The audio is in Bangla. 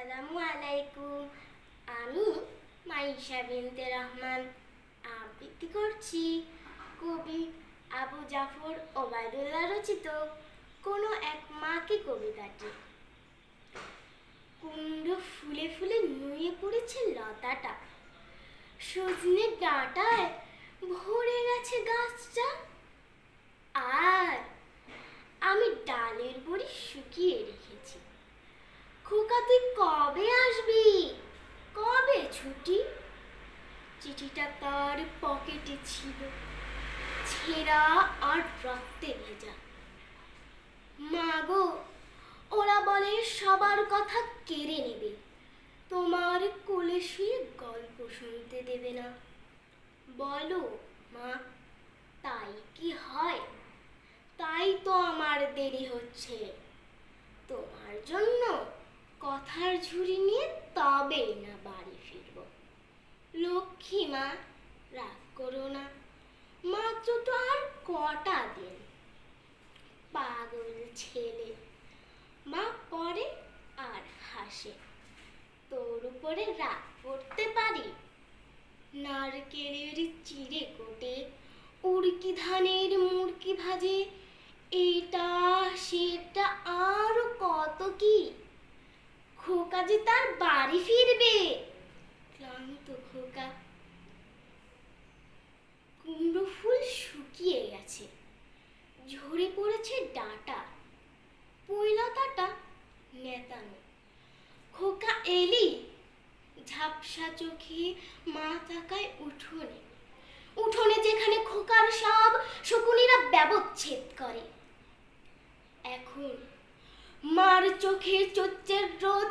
আসসালামু আলাইকুম আমি মাইশা বিনতে রহমান। আবৃত্তি করছি কবি আবু জাফর ওবায়দুল্লাহ রচিত কোনো এক মাকে কবিতাটি। কুণ্ড ফুলে ফুলে নুয়ে পড়েছে লতাটা। সজনে ডাঁটায় ভরে গেছে গাছটা। আর আমি ডালের বড়ি শুকিয়ে রেখেছি খোকা তুই কবে আসবি? কবে ছুটি? চিঠিটা তার পকেটে ছিল। ছেঁড়া আর রক্তে ভেজা। মা গো ওরা বলে সবার কথা কেড়ে নেবে। তোমার কোলে শুয়ে গল্প শুনতে দেবে না। বলো, মা, তাই কি হয়? তাই তো আমার দেরি হচ্ছে। তোমার জন্য কথার ঝুড়ি নিয়ে তবেই না বাড়ি ফিরব। লক্ষ্মী মা, রাগ করো না। মাত্র তো আর কটা দিন। পাগল ছেলে। মা পরে আর হাসে। তোর উপরে রাগ করতে পারি? নারকেলের চিড়ে কোটে, উড়কি ধানের মুরকি ভাজে, এটা, সেটা আরও যে তার বাড়ি ফিরবে। ক্লান্ত খোকা, কুমড়ো ফুল শুকিয়ে গেছে। ঝরে পড়েছে ডাঁটা পুইলতাটা নেতানো। খোকা এলি, ঝাপসা চোখে মা তাকায় উঠোনে। উঠোনে যেখানে খোকার সব শকুনিরা ব্যবচ্ছেদ করে। এখন মার চোখে চোচ্চের রোদ